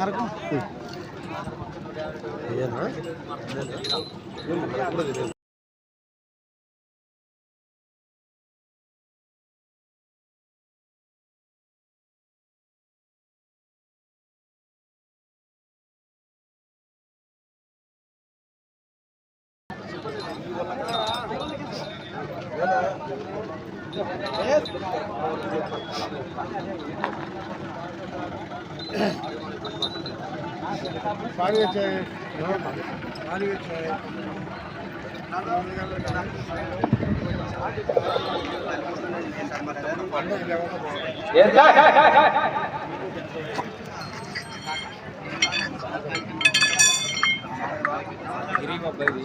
আর কোন Thank you. साढ़े छः साढ़े छः गिरी बाबा जी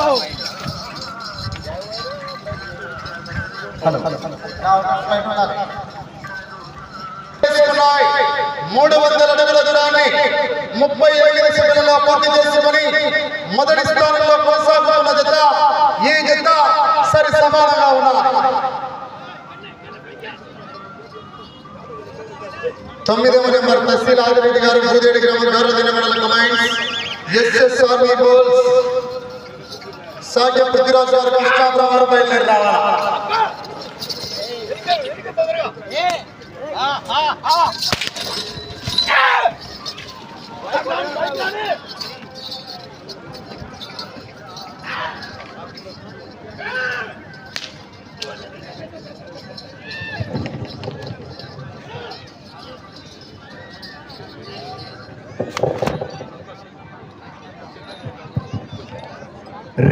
Go! మూడు వందల అడుగుల దూరాన్ని ముప్పై ఎనిమిది సెకండ్లలో పూర్తి చేసుకుని మొదటి స్థానంలో కొనసాగుతున్న జత ఈ జత సరి సమానంగా ఉన్నాయి తొమ్మిదవ నెంబర్ తహసీల్ ఆదిరెడ్డి గారు గురుదేడి గ్రామ గారు దినమండల కమాండ్స్ ఎస్ఎస్ ఆర్మీ బోల్స్ సాగ్య పృథ్వీరాజ్ గారు కృష్ణాపురం వారు బయలుదేరి రావాలి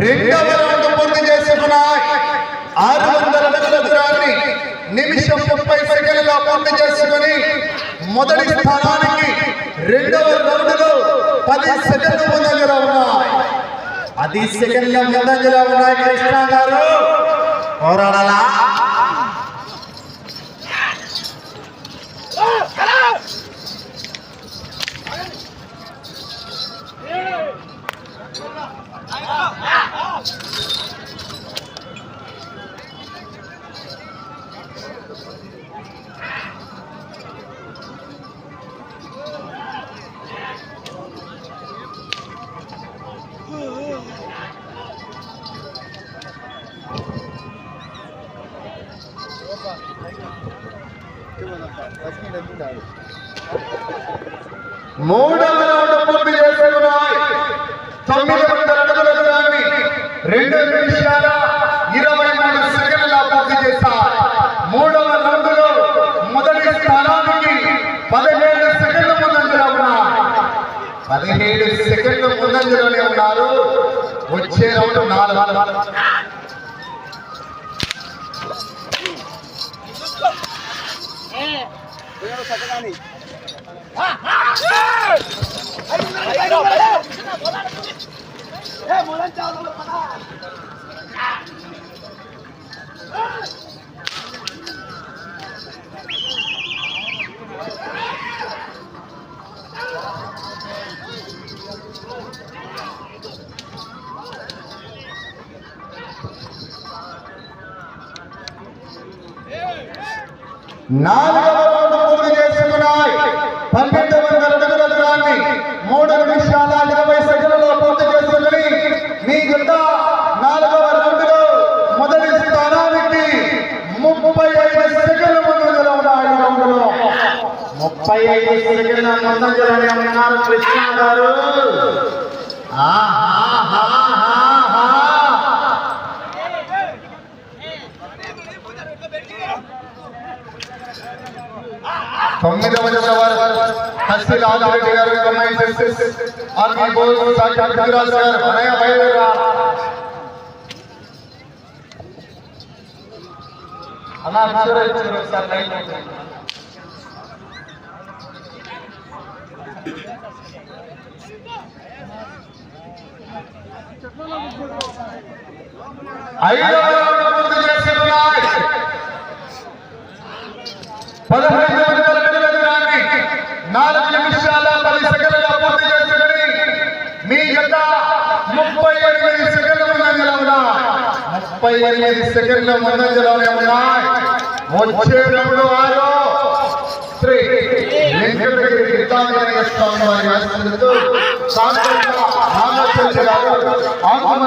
రెండవ రౌండ్ పూర్తి చేసుకున్నాయి. ఆరు వందల నిమిషం ముప్పై సెకండ్లలో పూర్తి చేసుకుని మొదటి స్థానానికి రెండవ రౌండ్లో పది సెకండ్ల ముందంజలో ఉన్నాయి. పది సెకండ్ల ముందంజలో ఉన్నాయి కృష్ణ గారు. పోరాడాలా? మూడవ రౌండ్ పూర్తి చేసుకున్నాయి తొమ్మిది వందల అడుగుల దాన్ని రెండు నిమిషాల ఇరవై మూడు సెకండ్ల పూర్తి చేశారు మూడవ రౌండ్లో మొదటి స్థానానికి పదిహేడు సెకండ్ల ముందంజలో ఉన్నారు పదిహేడు సెకండ్ల ముందంజలోనే ఉన్నారు వచ్చే రౌండ్ నాలుగు Yeah. నాలుగవ ముప్పై ఐదు సెకండ్ల ముందంజలోనే ఉన్నారు కృష్ణ గారు ఆహాహాహాహా. తొమ్మిదవ జనవరి హస్తి రాజరెడ్డి గారు కమ్మాయి జస్టిస్ ఆర్మీ బోల్ సాక్షాత్ గుజరాత్ గారు అనయ బయలుదేరా అన్నా అక్షర ఇచ్చారు ఒకసారి లైన్ పదహైదు వందల అడుగుల దూరాన్ని నాలుగు నిమిషాల పది సెకండ్ల పూర్తి చేసుకుని మీ జత ముప్పై ఎనిమిది సెకండ్ల ముందంజలో ఉన్నాయి ముప్పై ఎనిమిది సెకండ్ల ముందంజలోనే ఉన్నాయి వచ్చే రెండు ఆరు శ్రీ వెంకటగిరి గీతాంజనేయ స్వామి వారి ఆశీస్సులతో సాంస్కృతిక నాగచంద్ర గారు ఆత్మల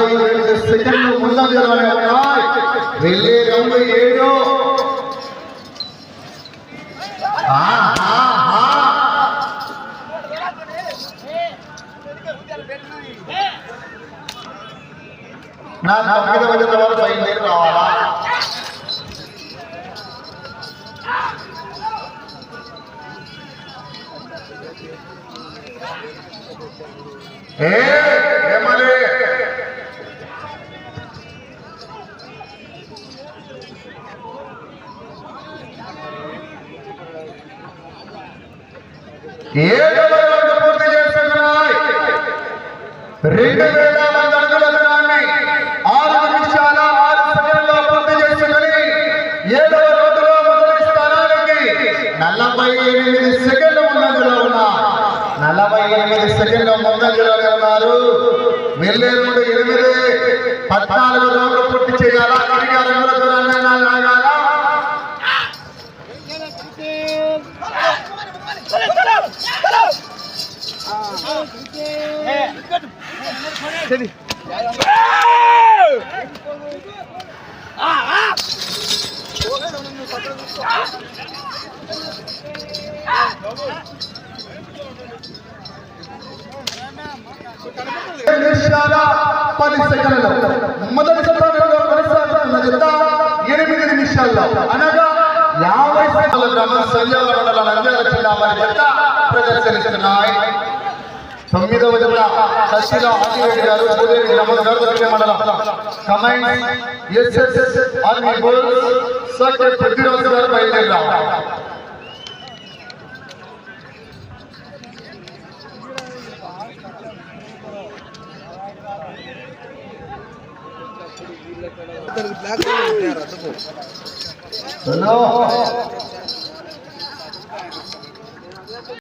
నలభై రెండు సెకండ్లు ముందంజలోనే ఉన్నాయి వెళ్ళే రౌండ్ ఏడు ఆహాహా. నా తొమ్మిదవ జత వారు బయలుదేరి రావాలా ఏ రెండు వేల అడుగుల దూరాన్ని ఆరు నిమిషాల ఆరు సెకండ్లో పూర్తి చేసుకుని ఏడవ రోజులో మొదటి స్థానానికి నలభై ఎనిమిది సెకండ్ల ముందంజలో ఉన్నారు. నలభై ఎనిమిది సెకండ్ల ముందంజలోనే ఉన్నారు. వెళ్ళే రెండు ఎనిమిది పద్నాలుగు రౌండ్లు నిమిషాల పది సెకండ్లు. మొదటి స్థానంలో కొనసాగుతున్న జత ఎనిమిది నిమిషాల్లో. అనగా యాభై సెకండ్ల. క్రమం సంజయ మండల నంద్యాల జిల్లా వారి జత ప్రదర్శనిస్తున్నాయి. తొమ్మిదవ జత సశిల ఆదిరెడ్డి గారు భూదేవి గ్రామం గర్భ మండలం. ఆర్మీ సర్కిల్ పృథ్వీరాజు గారు బయలుదేరారు. హలో.